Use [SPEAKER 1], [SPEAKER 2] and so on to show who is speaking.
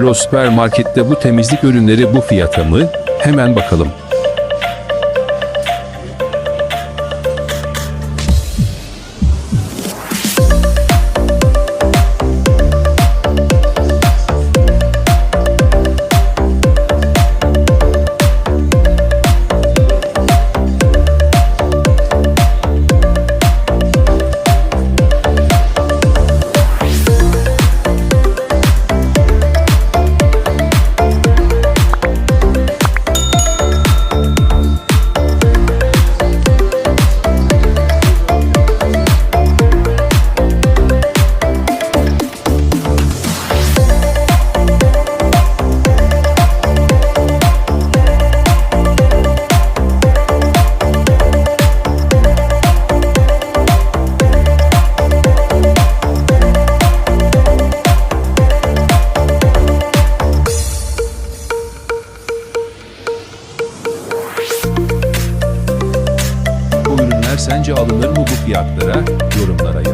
[SPEAKER 1] Prosper Market'te bu temizlik ürünleri bu fiyata mı? Hemen bakalım. Sence alınır mı bu fiyatlara? Yorumlara.